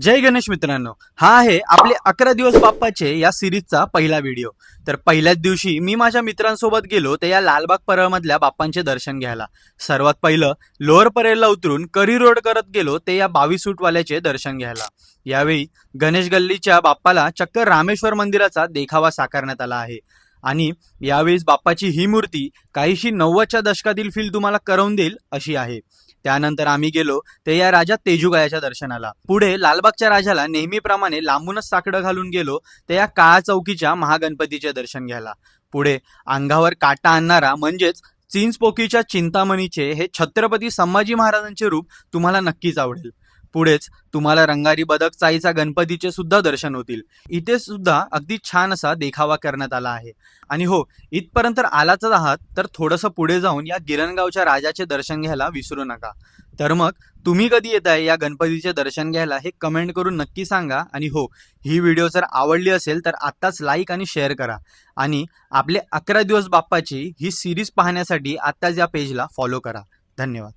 जय गणेश मित्रांनो. हा आहे आपले अकरा दिवस बाप्पाचे या सिरीजचा पहिला व्हिडिओ. तर पहिल्याच दिवशी मी माझ्या मित्रांसोबत गेलो ते या लालबाग परळमधल्या बाप्पांचे दर्शन घ्यायला. सर्वात पहिलं लोअर परेलला उतरून करी रोड करत गेलो ते या बावीस सूटवाल्याचे दर्शन घ्यायला. यावेळी गणेश गल्लीच्या बाप्पाला चक्क रामेश्वर मंदिराचा देखावा साकारण्यात आला आहे. आणि यावेळेस बाप्पाची ही मूर्ती काहीशी नव्वदच्या दशकातील फील तुम्हाला करवून देईल अशी आहे. त्यानंतर आम्ही गेलो ते या राजा तेजुगायाच्या दर्शनाला. पुढे लालबागच्या राजाला नेहमीप्रमाणे लांबूनच साकडं घालून गेलो ते या काळा चौकीच्या महागणपतीचे दर्शन घ्यायला. पुढे अंगावर काटा आणणारा म्हणजेच चिंचपोकीच्या चिंतामणीचे हे छत्रपती संभाजी महाराजांचे रूप तुम्हाला नक्कीच आवडेल. पुढेच तुम्हाला रंगारी बदक चाईचा गणपतीचे सुद्धा दर्शन होतील. इथे सुद्धा अगदी छान असा देखावा करण्यात आला आहे. आणि हो इथपर्यंत आलाच आहात तर थोडंसं पुढे जाऊन या गिरणगावच्या राजाचे दर्शन घ्यायला विसरू नका. तर मग तुम्ही कधी येत आहे या गणपतीचे दर्शन घ्यायला हे कमेंट करून नक्की सांगा. आणि हो ही व्हिडिओ जर आवडली असेल तर आत्ताच लाईक आणि शेअर करा. आणि आपले अकरा दिवस बाप्पाची ही सिरीज पाहण्यासाठी आत्ताच या पेजला फॉलो करा. धन्यवाद.